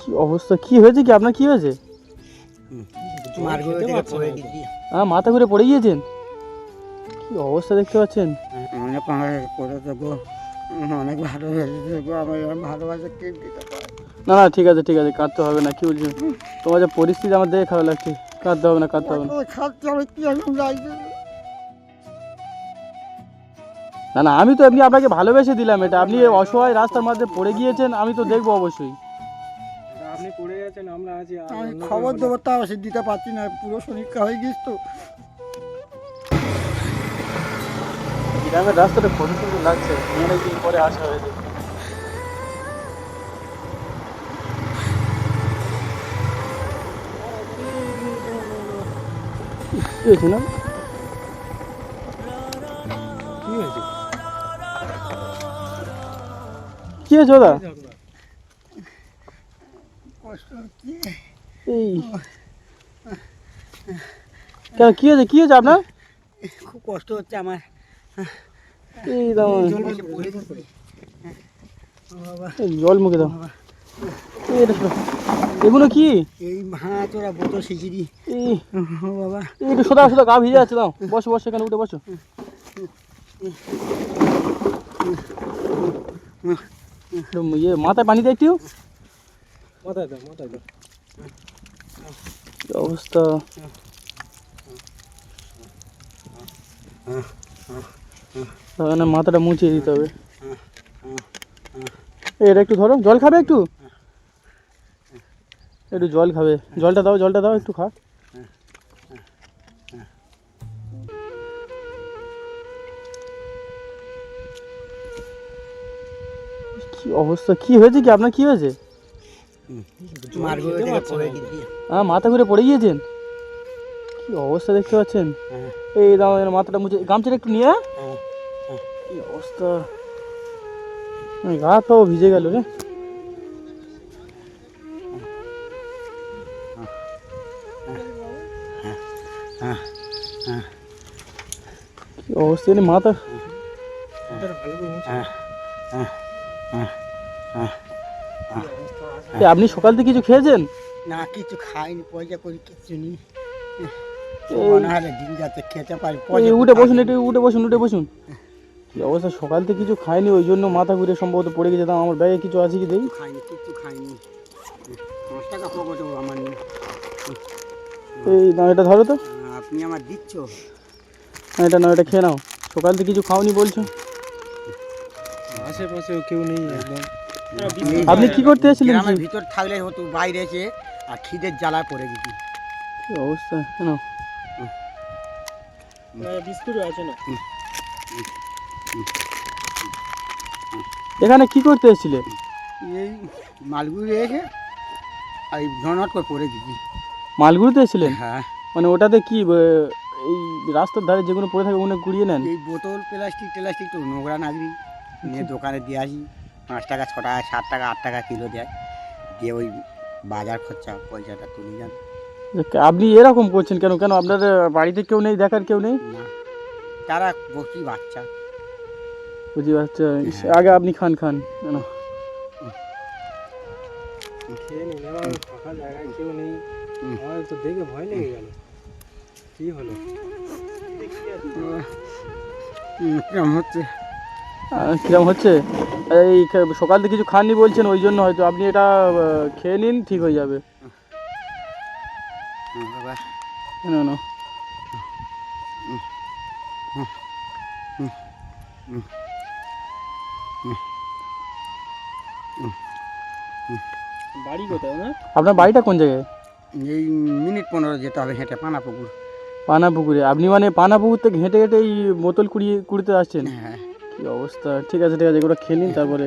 কি অবস্থা? কি হয়েছে কি? আপনার কি হয়েছে? হ্যাঁ মাথা ঘুরে পড়ে গিয়েছেন? কি অবস্থা দেখতে পাচ্ছেন? অনেক অনেক করে দেবো অনেক ভালো হয়েছে আমার ভালোবাসা কে দিতে পারে? না না ঠিক আছে ঠিক আছে কাঁদতে হবে না কি বলছেন? তোমার যে পরিস্থিতি আমার দেখে খারাপ লাগছে। কাঁদতে হবে না কাঁদতে হবে না। না না আমি তো এমনি আপনাকে ভালোবেসে দিলাম এটা। আপনি অসহায় রাস্তার মধ্যে পড়ে গিয়েছেন আমি তো দেখব অবশ্যই। আপনি আমরা আছি আমি খবর দেবো তাও সে দিতে পারছি না পুরো শরীরটা হয়ে গেছ তো। গ্রামের রাস্তাটা কত সুন্দর লাগছে অনেকদিন পরে আসা হয়েছে কি হয়েছে না কি হয়েছে? কি হয়েছে ওদা কষ্ট হচ্ছে। এই। কেন কি হয়েছে? কি হয়েছে আপনার? খুব কষ্ট হচ্ছে আমার। এই দাও। জল মুখে দাও। এগুলো কি? এই ভাঁ তোরা বোতল এই। ও বাবা। এই একটু সোদা সোদা গা ভিজে যাচ্ছে দাও। বসো বসো এখানে উঠে বসো। ইয়ে মাথায় পানি দেয় একটু। অবস্থা? তাহলে মাথাটা মুছিয়ে দিতে হবে। এটা একটু ধরো, জল খাবে একটু? একটু জল খাবে। জলটা দাও জলটা দাও, একটু খা। কি অবস্থা? কি হয়েছে কি? আপনার কি হয়েছে? হ্যাঁ মাথা ঘুরে পড়ে গিয়েছেন কি অবস্থা দেখতে পাচ্ছেন হ্যাঁ, এই দাও এর মাথাটা মুছে গামছাটা একটু নিয়ে আয়। হ্যাঁ, হ্যাঁ। কি অবস্থা এই গা তো ভিজে গেল রে হ্যাঁ, হ্যাঁ। কি অবস্থা এনে মাথা মাথাটা ভালো করে মুছে হ্যাঁ, হ্যাঁ, হ্যাঁ, হ্যাঁ। এ, আপনি সকাল থেকে কিছু খেয়েছেন? না কিছু খাইনি পয়সা করি নেই। এই- মনে হয় না দিন যাতে খেতে পারি এই, পয়সা উঠে বসুন? একটু উঠে বসুন উঠে বসুন। কি অবস্থা? সকাল থেকে কিছু খাইনি ওই জন্য মাথা ঘুরে সম্ভবত পড়ে গেছে দাম আমার ব্যাগে কিছু আছে কি দেখি? খাইনি কিচ্ছু খাইনি। পাঁচ টাকা পকেটে আমার নেই এই দাও এটা ধরো তো। আপনি আমার দিচ্ছ? হ্যাঁ, এটা নাও এটা খেয়ে নাও। সকাল থেকে কিছু খাওনি বলছো? আশেপাশেও কেউ নেই একদম। আপনি কি করতে এসেছিলেন গ্রামের ভিতর থাকলে হতো বাইরে এসে আর খিদের জ্বালায় পড়ে গেছি কি অবস্থা? কেন? বিস্কুট আছে না এখানে কি করতে এসেছিলে? এই মালগুড়ি এসে আর এই ঘনট করে পড়ে গেছি মালগুড়িতে এসেছিলেন হ্যাঁ। মানে ওটাতে কি এই রাস্তার ধারে যেগুলো পড়ে থাকে ওগুলো গুড়িয়ে নেন? এই বোতল প্লাস্টিক টেলাস্টিক তো নোংরা নাগরি। নিয়ে দোকানে দিয়ে আসি। পাঁচ টাকা ছ টাকা সাত টাকা আট টাকা কিলো দেয়। দিয়ে ওই বাজার খরচা পয়সাটা তুলে যান আপনি এরকম করছেন কেন? কেন আপনার বাড়িতে কেউ নেই দেখার কেউ নেই? না। তারা বসি বাচ্চা। বুঝি বাচ্চা আগে আপনি খান খান। কেন? খেয়ে নিন এবার ফাঁকা জায়গায় কেউ নেই। আমার তো দেখে ভয় লেগে গেল। কি হলো? হচ্ছে? কিরম হচ্ছে? এই সকাল থেকে কিছু খাননি বলছেন ওই জন্য হয়তো। আপনি এটা খেয়ে নিন ঠিক হয়ে যাবে। না বাড়ি কোথায় আপনার বাড়িটা কোন জায়গায়? এই মিনিট পনেরো যেতে হবে হেঁটে পানা পুকুর পানা পুকুরে আপনি মানে পানা পুকুর থেকে হেঁটে হেঁটে এই বোতল কুড়িয়ে কুড়িতে আসছেন? হ্যাঁ। কি অবস্থা? ঠিক আছে ঠিক আছে এগুলো খেয়ে নিন তারপরে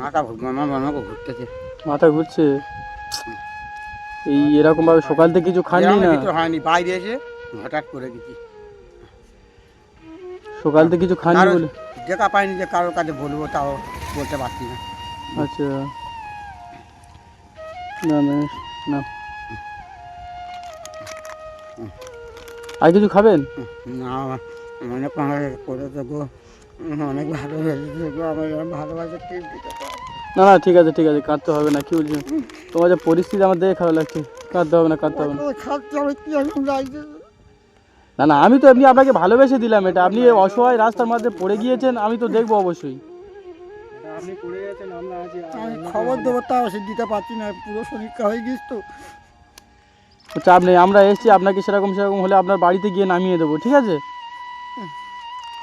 মাথা ঘুরতেছে। মাথা ঘুরছে? এই এরকম ভাবে সকাল থেকে কিছু খাননি না? হয়নি বাইরে এসে হঠাৎ করে গেছি। সকাল থেকে কিছু খাননি বলে? দেখা পাইনি যে কারোর কাছে বলব তাও বলতে পারছি না। আচ্ছা। না না না। আর কিছু খাবেন? না অনেক করে দেবো অনেক দেবো ভালোবাসা না না ঠিক আছে ঠিক আছে কাঁদতে হবে না কি বলছেন? তোমার যে পরিস্থিতি আমার দেখে খারাপ লাগছে। কাঁদতে হবে না কাঁদতে হবে না না আমি তো এমনি আপনাকে ভালোবেসে দিলাম এটা। আপনি অসহায় রাস্তার মধ্যে পড়ে গিয়েছেন আমি তো দেখব অবশ্যই। আমি খবর আমরা- দেবো তাও সে দিতে পারছি না পুরো শরীরটা হয়ে গিয়েছে তো। চাপ নেই আমরা এসেছি আপনাকে সেরকম সেরকম হলে আপনার বাড়িতে গিয়ে নামিয়ে দেবো ঠিক আছে?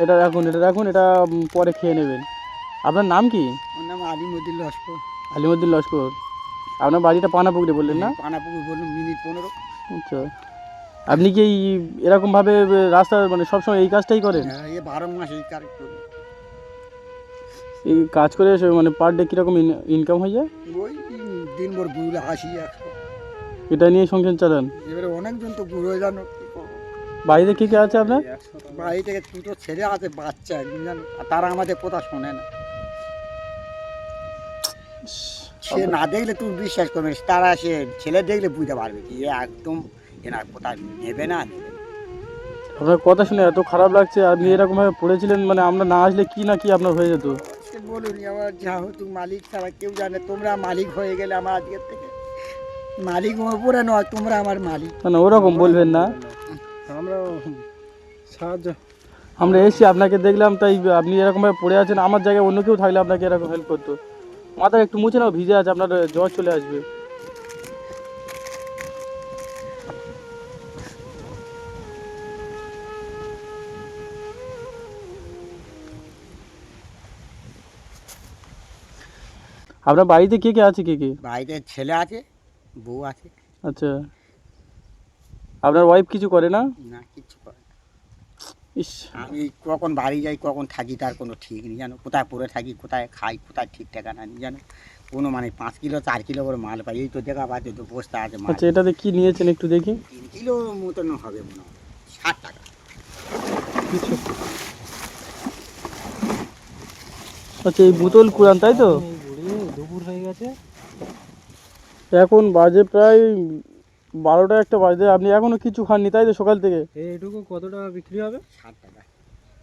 এটা রাখুন এটা রাখুন এটা পরে খেয়ে নেবেন। আপনার নাম কি? নাম আলিমুদ্দিন লস্কর। আলিমুদ্দিন লস্কর। আপনার বাড়িটা পানাপুকুরে বললেন না? পানাপুকুর বলুন মিনিট পনেরো। আচ্ছা। আপনি কি এই এরকমভাবে রাস্তা মানে সবসময় এই কাজটাই করেন? হ্যাঁ, বারো মাস এই কারেক্ট করি। এই কাজ করে এসে মানে পার ডে কীরকম ইনকাম হয়ে যায়? ওই দিনভর ঘুরলে হাসি একশো এটা নিয়ে সংসার চালান? এবারে অনেকজন তো ঘুরে জানো কি বাড়িতে কে কে আছে আপনার? বাড়ি থেকে দুটো ছেলে আছে বাচ্চা একদিন জানো। তারা আমাদের কথা শোনে না। সে না দেখলে তুমি বিশ্বাস করবে। তারা সে ছেলে দেখলে বুঝতে পারবে কি একদম এনার কথা নেবে না। আপনার কথা শুনে এত খারাপ লাগছে। আপনি এরকমভাবে পড়েছিলেন মানে আমরা না আসলে কি না কি আপনার হয়ে যেত? বলুন আমার যা হতো মালিক ছাড়া কেউ জানে তোমরা মালিক হয়ে গেলে আমার আজকের থেকে মালিক ওপরে নয় তোমরা আমার মালিক। না না ওরকম বলবেন না। আমরা সাহায্য আমরা এসেছি আপনাকে দেখলাম তাই আপনি এরকমভাবে পড়ে আছেন। আমার জায়গায় অন্য কেউ থাকলে আপনাকে এরকম হেল্প করতো। মাথা একটু মুছে নাও ভিজে আছে আপনার জ্বর চলে আসবে। আপনার বাড়িতে কে কে আছে কে কে? বাড়িতে ছেলে আছে বউ আছে। আচ্ছা। আপনার ওয়াইফ কিছু করে না? না কিচ্ছু করে না। ইস। আমি কখন বাড়ি যাই কখন থাকি তার কোনো ঠিক নেই জানো? কোথায় পড়ে থাকি কোথায় খাই কোথায় ঠিক ঠিকানা নেই জানো? কোনো মানে পাঁচ কিলো চার কিলো করে মাল পাই এই তো দেখা পাচ্ছে তো বস্তা আছে মাল। আচ্ছা এটাতে কি নিয়েছেন একটু দেখি? তিন কিলো মতন হবে মনে হয় ষাট টাকা। কিছু। আচ্ছা এই বোতল কুড়ান তাই তো এই বুড়ি দুপুর হয়ে গেছে এখন বাজে প্রায় বারোটা একটা বাজে আপনি এখনও কিছু খাননি তাই তো সকাল থেকে? এইটুকু কত টাকা বিক্রি হবে? ষাট টাকা।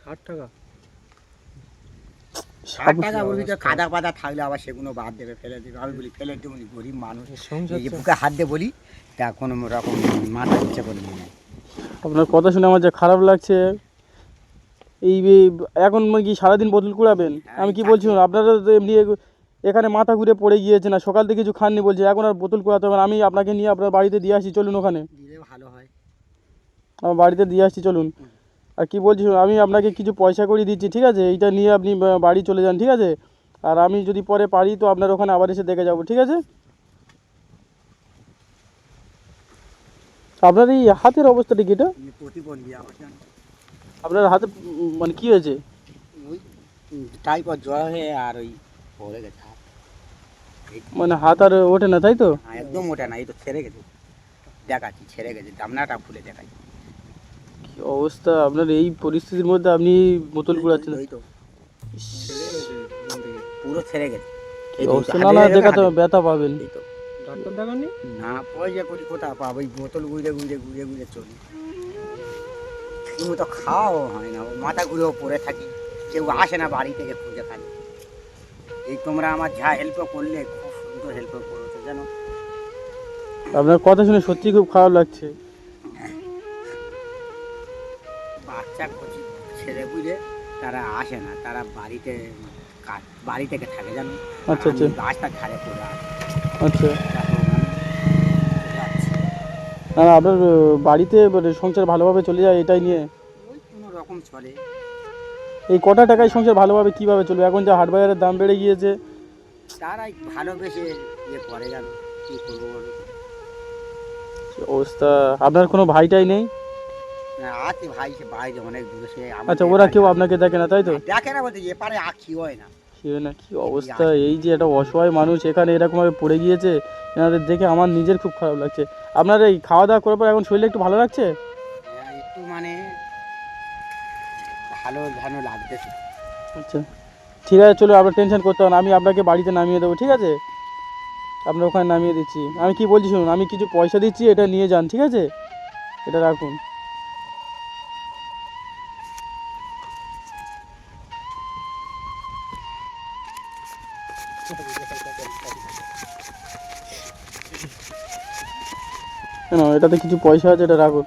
ষাট টাকা? ষাট টাকা বলবি তো কাদা পাদা থাকলে আবার সেগুলো বাদ দেবে ফেলে দেবে। আমি বলি ফেলে দেবো গরিব মানুষ। এই বুকে হাত দিয়ে বলি তা কোনো রকম মাথা ইচ্ছে করে নিয়ে আপনার কথা শুনে আমার যা খারাপ লাগছে। এই এখন কি সারাদিন বোতল কুড়াবেন? আমি কি বলছি আপনারা তো এমনি এখানে মাথা ঘুরে পড়ে গিয়েছে না। সকাল থেকে কিছু খাননি বলছে। এখন আর বোতল কুড়াতে হবে আমি আপনাকে নিয়ে আপনার বাড়িতে দিয়ে আসি। চলুন ওখানে। ভালো হয়। আমার বাড়িতে দিয়ে আসছি চলুন। আর কি বলছি আমি আপনাকে কিছু পয়সা করে দিচ্ছি ঠিক আছে? এইটা নিয়ে আপনি বাড়ি চলে যান ঠিক আছে? আর আমি যদি পরে পারি তো আপনার ওখানে আবার এসে দেখে যাব ঠিক আছে? আপনার এই হাতের অবস্থাটা কি এটা? আপনার হাতে মানে কি হয়েছে? জ্বর হয়ে আর ওই পড়ে গেছে। মানে হাত আর ওঠে না তাই তো? একদম ওঠে না এই তো ছেড়ে গেছে। দেখাচ্ছি ছেড়ে গেছে দামনাটা খুলে দেখাই। কি অবস্থা? আপনার এই পরিস্থিতির মধ্যে আপনি বোতল কুড়াচ্ছেন। ওই তো পুরো ছেড়ে গেছে। কি এই তো, অবস্থা? না না দেখাতে ব্যথা পাবেন। এই তো। ডাক্তার দেখাননি? না পয়সা করি কোথা পাবো ওই বোতল ঘুরে ঘুরে ঘুরে ঘুরে চলি। ঠিক মতো খাওয়াও হয় না মাথা ঘুরেও পড়ে থাকি। কেউ আসে না বাড়ি থেকে খুঁজে খালি। এই তোমরা আমার যা হেল্প করলে খুব সুন্দর হেল্প করেছ জানো? আপনার কথা শুনে সত্যি খুব খারাপ লাগছে। বাচ্চা কচি ছেলে বুঝে তারা আসে না তারা বাড়িতে বাড়ি থেকে থাকে জানো? আচ্ছা, আচ্ছা। রাস্তার ধারে পড়ে আচ্ছা। তারপর আমি যাচ্ছি। না না আপনার বাড়িতে মানে সংসার ভালোভাবে চলে যায় এটাই নিয়ে? কোনো রকম চলে। এই কটা টাকায় সংসার ভালোভাবে কীভাবে চলবে? এখন যা হাট বাজারের দাম বেড়ে গিয়েছে। তারাই ভালোবেসে ইয়ে করে জানো কী করব বলো? অবস্থা? আপনার কোনো ভাইটাই নেই? আছে ভাই সে বাইরে অনেক দূরে সে আচ্ছা ওরা কেউ আপনাকে দেখে না তাই তো? দেখে না বলতে এপারে আখি হয় না। কি অবস্থা? এই যে একটা অসহায় মানুষ এখানে এরকমভাবে পড়ে গিয়েছে এনাদের দেখে আমার নিজের খুব খারাপ লাগছে। আপনার এই খাওয়া দাওয়া করার পর এখন শরীরটা একটু ভালো লাগছে? ভালো ভালো লাগবে। আচ্ছা। ঠিক আছে চলো আপনার টেনশন করতে হবে না। আমি আপনাকে বাড়িতে নামিয়ে দেবো ঠিক আছে? আপনার ওখানে নামিয়ে দিচ্ছি। আমি কি বলছি শুনুন আমি কিছু পয়সা দিচ্ছি এটা নিয়ে যান ঠিক আছে? এটা রাখুন। কেন এটাতে কিছু পয়সা আছে এটা রাখুন।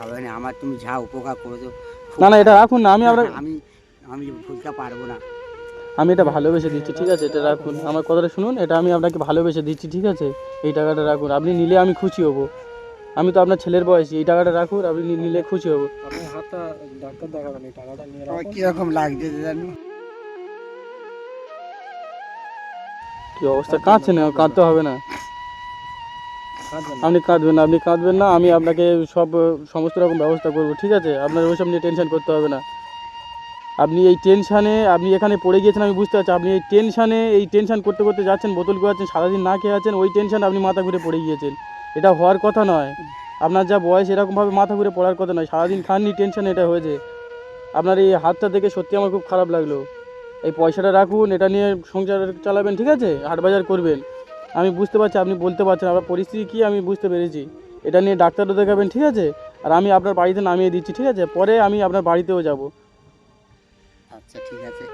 হবে না। আমার তুমি যা উপকার করেছ না না এটা রাখুন না আমি আপনার আমি আমি ভুলতে পারব না। আমি এটা ভালোবেসে দিচ্ছি ঠিক আছে এটা রাখুন। আমার কথাটা শুনুন এটা আমি আপনাকে ভালোবেসে দিচ্ছি ঠিক আছে? এই টাকাটা রাখুন আপনি নিলে আমি খুশি হব। আমি তো আপনার ছেলের বয়সী এই টাকাটা রাখুন আপনি নিলে খুশি হব। আপনি হাতটা ডাক্তার দেখাবেন এই টাকাটা নিয়ে রাখুন। কীরকম লাগছে জানো? কি অবস্থা? কাঁদছে না কাঁদতে হবে না। আপনি কাঁদবেন না, আপনি কাঁদবেন না, আমি আপনাকে সব, সমস্ত রকম ব্যবস্থা করব, ঠিক আছে? আপনার ওইসব নিয়ে টেনশন করতে হবে না। আপনি এই টেনশানে, আপনি এখানে পড়ে গিয়েছেন, আমি বুঝতে পারছি, আপনি এই টেনশানে, এই টেনশান করতে করতে যাচ্ছেন, বোতল গোয়াচ্ছেন সারাদিন না খেয়ে আছেন, ওই টেনশানে আপনি মাথা ঘুরে পড়ে গিয়েছেন। এটা হওয়ার কথা নয়। আপনার যা বয়স এরকমভাবে মাথা ঘুরে পড়ার কথা নয়, সারাদিন খাননি টেনশন এটা হয়েছে। আপনার এই হাতটা দেখে সত্যি আমার খুব খারাপ লাগল। এই পয়সাটা রাখুন, এটা নিয়ে সংসার চালাবেন, ঠিক আছে? হাট বাজার করবেন। আমি বুঝতে পারছি আপনি বলতে পারছেন আপনার পরিস্থিতি কী আমি বুঝতে পেরেছি। এটা নিয়ে ডাক্তারও দেখাবেন ঠিক আছে? আর আমি আপনার বাড়িতে নামিয়ে দিচ্ছি ঠিক আছে? পরে আমি আপনার বাড়িতেও যাব। আচ্ছা ঠিক আছে।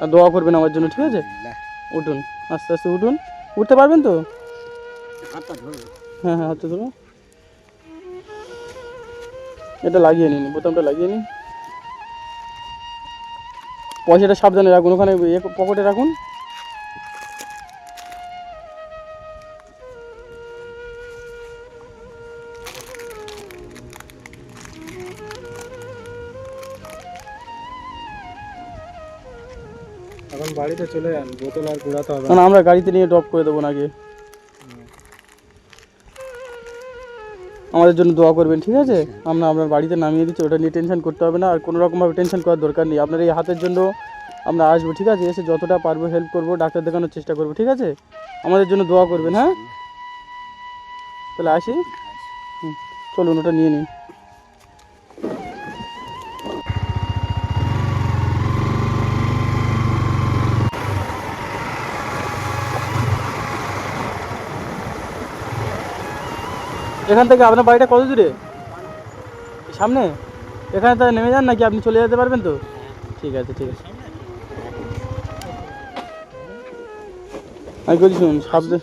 আর দোয়া করবেন আমার জন্য ঠিক আছে? উঠুন আস্তে আস্তে উঠুন। উঠতে পারবেন তো? হ্যাঁ হ্যাঁ হাতে ধরো এটা লাগিয়ে নিন বোতামটা লাগিয়ে নিন। পয়সাটা সাবধানে রাখুন ওখানে ইয়ে পকেটে রাখুন। এখন বাড়িতে চলে যান বোতল আর হবে না, আমরা গাড়িতে নিয়ে ড্রপ করে দেবো নাকি আমাদের জন্য দোয়া করবেন ঠিক আছে? আমরা আপনার বাড়িতে নামিয়ে দিচ্ছি ওটা নিয়ে টেনশন করতে হবে না আর কোনো রকমভাবে টেনশন করার দরকার নেই। আপনার এই হাতের জন্য আমরা আসব ঠিক আছে? এসে যতটা পারব হেল্প করব ডাক্তার দেখানোর চেষ্টা করব ঠিক আছে? আমাদের জন্য দোয়া করবেন হ্যাঁ? তাহলে আসি। চলুন ওটা নিয়ে নিন এখান থেকে আপনার বাড়িটা কত দূরে? সামনে? এখানে তাহলে নেমে যান নাকি আপনি চলে যেতে পারবেন তো? ঠিক আছে ঠিক আছে। আমি বলছি শুনুন সাবধান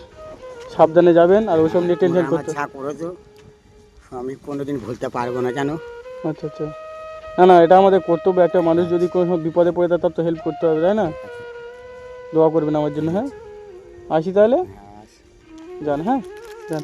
সাবধানে যাবেন আর ওইসব নিয়ে টেনশন করতে আমি কোনোদিন ভুলতে পারব না জানো? আচ্ছা আচ্ছা। না না এটা আমাদের কর্তব্য। একটা মানুষ যদি কোনো সময় বিপদে পড়ে তার তো হেল্প করতে হবে তাই না? দোয়া করবেন আমার জন্য হ্যাঁ? আসি তাহলে? হ্যাঁ, যান হ্যাঁ? যান।